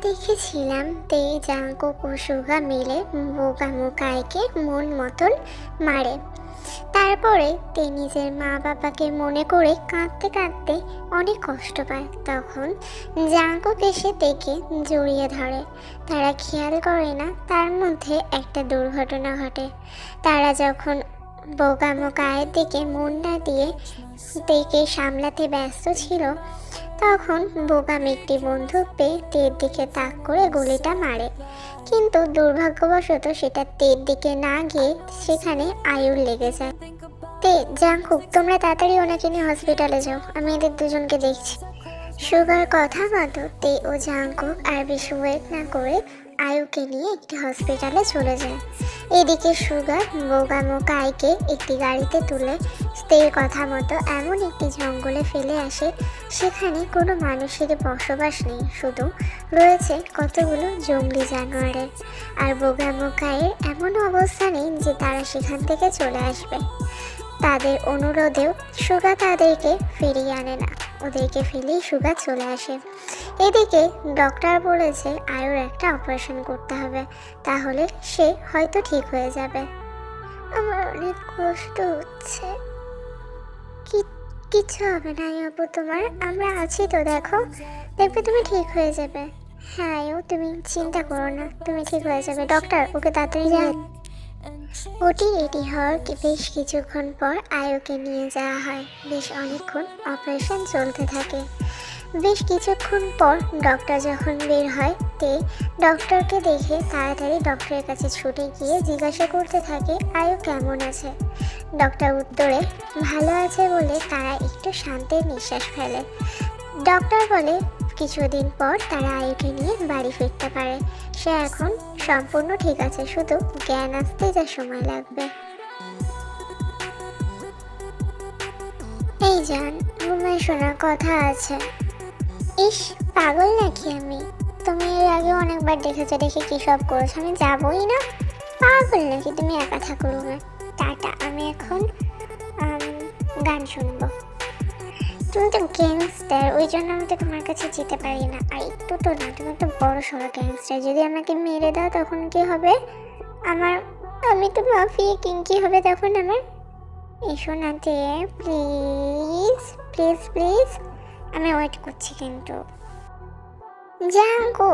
দেখেছিলাম তে জাঙ্কুক ও মিলে বোকামোকাইকে মন মতন মারে। তারপরে তে নিজের মা বাবাকে মনে করে কাঁদতে কাঁদতে অনেক কষ্ট পায়। তখন জাঙ্কুক এসে তেকে জড়িয়ে ধরে। তারা খেয়াল করে না তার মধ্যে একটা দুর্ঘটনা ঘটে। তারা যখন বোকামোকায়ের দিকে মন না দিয়ে তেকে সামলাতে ব্যস্ত ছিল, তখন বোকাম একটি বন্দুক পেয়ে তের দিকে তাক করে গুলিটা মারে। কিন্তু দুর্ভাগ্যবশত সেটা তের দিকে না গিয়ে সেখানে আয়ুর লেগে যায়। তে, জাঙ্কুক, তোমরা তাড়াতাড়ি ওনাকে নিয়ে হসপিটালে যাও। আমি এদের দুজনকে দেখছি। সুগার কথা মতো তে ও জাঙ্কুক আর বেশি ওয়েট না করে আয়ুকে নিয়ে একটি হসপিটালে চলে যায়। এদিকে সুগার বোগামো কাইকে একটি গাড়িতে তুলে স্ত্রীর কথা মতো এমন একটি জঙ্গলে ফেলে আসে, সেখানে কোনো মানুষের বসবাস নেই, শুধু রয়েছে কতগুলো জঙ্গলি জানোয়ারের। আর বোগামো কায়ের এমন অবস্থা নেই যে তারা সেখান থেকে চলে আসবে। তাদের অনুরোধেও সুগা তাদেরকে ফিরিয়ে আনে না। ওদেরকে ফেলেই সুগা চলে আসে। এদিকে ডক্টর বলেছে আয়ুর একটা অপারেশন করতে হবে তাহলে সে হয়তো ঠিক হয়ে যাবে। আমার অনেক কষ্ট হচ্ছে। কি কিচ্ছু হবে না আপু তোমার আমরা আছি তো দেখো। দেখবে তুমি ঠিক হয়ে যাবে। হ্যাঁ আয়ু তুমি চিন্তা করো না তুমি ঠিক হয়ে যাবে। ডক্টর ওকে তাড়াতাড়ি ওটি রেডি হওয়ার বেশ কিছুক্ষণ পর আয়ুকে নিয়ে যাওয়া হয়। বেশ অনেকক্ষণ অপারেশন চলতে থাকে। বেশ কিছুক্ষণ পর ডক্টর যখন বের হয়, তে ডক্টরকে দেখে তাড়াতাড়ি ডক্টরের কাছে ছুটে গিয়ে জিজ্ঞাসা করতে থাকে, আয়ু কেমন আছে? ডক্টর উত্তরে, ভালো আছে বলে তারা একটু শান্তির নিঃশ্বাস ফেলে। ডক্টর বলে কিছুদিন পর তারা আয়ুকে নিয়ে বাড়ি ফিরতে পারে। সে এখন সম্পূর্ণ ঠিক আছে, শুধু জ্ঞান আসতে যা সময় লাগবে। এই জান, ঘুমায় শোনার কথা আছে। ইস, পাগল নাকি আমি? তুমি এর আগে অনেকবার দেখেছ দেখে কি সব করেছ? আমি যাবই না। পাগল নাকি তুমি একা থাকো রুমে টাটা, আমি এখন গান শুনব। তুমি তো গ্যাংস্টার ওই জন্য আমি তো তোমার কাছে যেতে পারি না। আর একটু তো না, তুমি তো বড় সড়ো গ্যাংস্টার যদি আমাকে মেরে দাও তখন কি হবে? আমার, আমি তো মাফিয়া কিং কি হবে তখন আমার? এসো না দে প্লিজ প্লিজ প্লিজ আমি ওয়েট করছি কিন্তু। জাঙ্কো